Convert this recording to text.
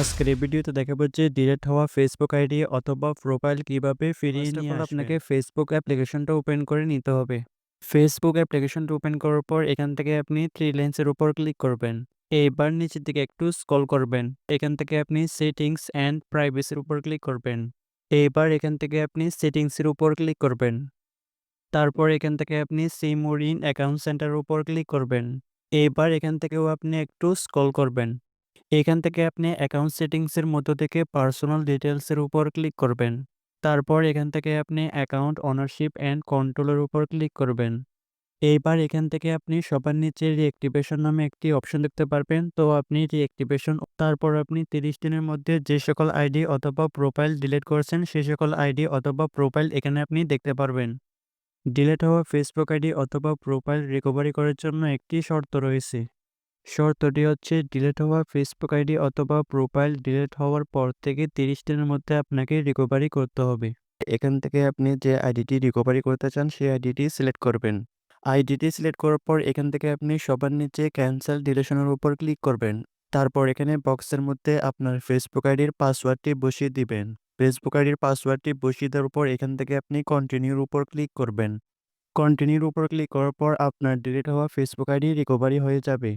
আজকের এই ভিডিওতে দেখাবো যে ডিলিট হওয়া ফেসবুক আইডি অথবা প্রোফাইল কীভাবে ফিরিয়ে নিয়ে আপনাকে ফেসবুক অ্যাপ্লিকেশনটা ওপেন করে নিতে হবে। ফেসবুক অ্যাপ্লিকেশনটা ওপেন করার পর এখান থেকে আপনি থ্রি লাইন্সের উপর ক্লিক করবেন। এইবার নিচের দিকে একটু স্ক্রল করবেন। এখান থেকে আপনি সেটিংস অ্যান্ড প্রাইভেসির উপর ক্লিক করবেন। এইবার এখান থেকে আপনি সেটিংসের উপর ক্লিক করবেন। তারপর এখান থেকে আপনি সিম ইন অ্যাকাউন্ট সেন্টারের উপর ক্লিক করবেন। এইবার এখান থেকেও আপনি একটু স্ক্রল করবেন। এখান থেকে আপনি অ্যাকাউন্ট সেটিংসের মধ্য থেকে পার্সোনাল ডিটেলসের উপর ক্লিক করবেন। তারপর এখান থেকে আপনি অ্যাকাউন্ট ওনারশিপ অ্যান্ড কন্ট্রোলের উপর ক্লিক করবেন। এইবার এখান থেকে আপনি সবার নিচে রিঅ্যাক্টিভেশন নামে একটি অপশন দেখতে পারবেন। তো আপনি রিঅ্যাক্টিভেশন তারপর আপনি তিরিশ দিনের মধ্যে যে সকল আইডি অথবা প্রোফাইল ডিলিট করেছেন সেই সকল আইডি অথবা প্রোফাইল এখানে আপনি দেখতে পারবেন। ডিলিট হওয়া ফেসবুক আইডি অথবা প্রোফাইল রিকভারি করার জন্য একটি শর্ত রয়েছে। শর্তটি হচ্ছে ডিলিট হওয়া ফেসবুক আইডি অথবা প্রোফাইল ডিলেট হওয়ার পর থেকে তিরিশ দিনের মধ্যে আপনাকে রিকভারি করতে হবে। এখান থেকে আপনি যে আইডিটি রিকভারি করতে চান, সেই আইডিটি সিলেক্ট করবেন। আইডিটি সিলেক্ট করার পর এখান থেকে আপনি সবার নিচে ক্যান্সেল ডিলেশনের উপর ক্লিক করবেন। তারপর এখানে বক্সের মধ্যে আপনার ফেসবুক আইডির পাসওয়ার্ডটি বসিয়ে দিবেন। ফেসবুক আইডির পাসওয়ার্ডটি বসিয়ে দেওয়ার পর এখান থেকে আপনি কন্টিনিউর উপর ক্লিক করবেন। কন্টিনিউর উপর ক্লিক করার পর আপনার ডিলিট হওয়া ফেসবুক আইডি রিকভারি হয়ে যাবে।